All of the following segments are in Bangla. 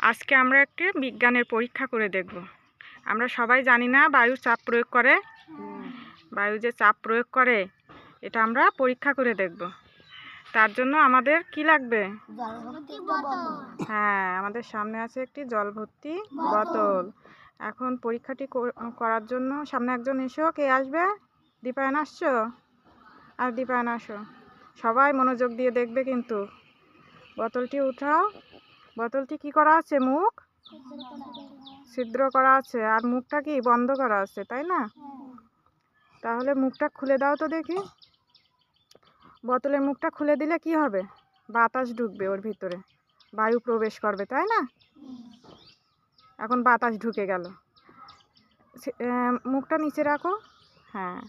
আজকে আমরা একটি বিজ্ঞানের পরীক্ষা করে দেখব। আমরা সবাই জানি না বায়ু চাপ প্রয়োগ করে? বায়ু যে চাপ প্রয়োগ করে এটা আমরা পরীক্ষা করে দেখব। তার জন্য আমাদের কি লাগবে? হ্যাঁ আমাদের সামনে আছে একটি জল ভর্তি বোতল। এখন পরীক্ষাটি কর- করার জন্য সামনে একজন এসো। কে আসবে? দীপায়ন আসছো? আর দীপায়ন আসো। সবাই মনোযোগ দিয়ে দেখবে কিন্তু। বোতলটি উঠাও। বোতলটি কি করা আছে, মুখ? ছিদ্র করা আছে। আর মুখটা কি বন্ধ করা আছে, তাই না? তাহলে মুখটা খুলে দাও তো দেখি। বোতলের মুখটা খুলে দিলে কি হবে? বাতাস ঢুকবে ওর ভিতরে। বায়ু প্রবেশ করবে, তাই না? এখন বাতাস ঢুকে গেল। মুখটা নিচে রাখো। হ্যাঁ।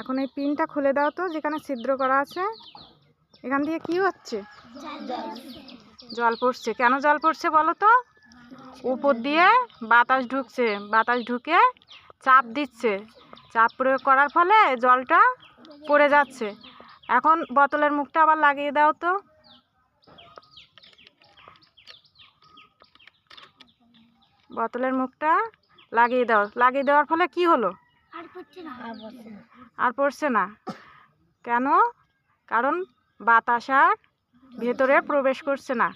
এখন এই পিনটা খুলে দাও তো, যেখানে ছিদ্র করা আছে। এখান দিয়ে কি হচ্ছে? জল পড়ছে। কেন জল পড়ছে বলো তো? উপর দিয়ে বাতাস ঢুকছে। বাতাস ঢুকে চাপ দিচ্ছে। চাপ প্রয়োগ করার ফলে জলটা পড়ে যাচ্ছে। এখন বোতলের মুখটা আবার লাগিয়ে দাও তো। বোতলের মুখটা লাগিয়ে দাও। লাগিয়ে দেওয়ার ফলে কি হলো? আর পড়ছে না। কেন? কারণ বাতাস আর ভেতরে প্রবেশ করছে না।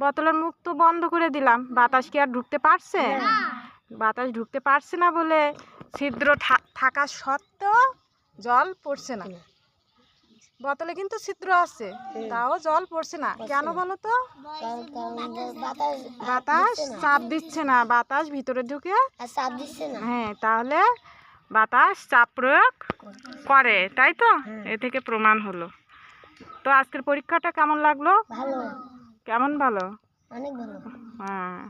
বোতলের মুখ তো বন্ধ করে দিলাম। বাতাস কি আর ঢুকতে পারছে? বাতাস ঢুকতে পারছে না বলে ছিদ্র থাকা সত্ত্বেও জল পড়ছে না। বোতলে কিন্তু ছিদ্র আছে তাও জল পড়ছে না। কেন বলো তো? বাতাস চাপ দিচ্ছে না। বাতাস ভিতরে ঢুকে চাপ দিচ্ছে না হ্যাঁ তাহলে বাতাস চাপ প্রয়োগ করে তাই তো? এ থেকে প্রমাণ হলো। তো আজকের পরীক্ষাটা কেমন লাগল? ভালো। কেমন ভালো? অনেক ভালো। হ্যাঁ।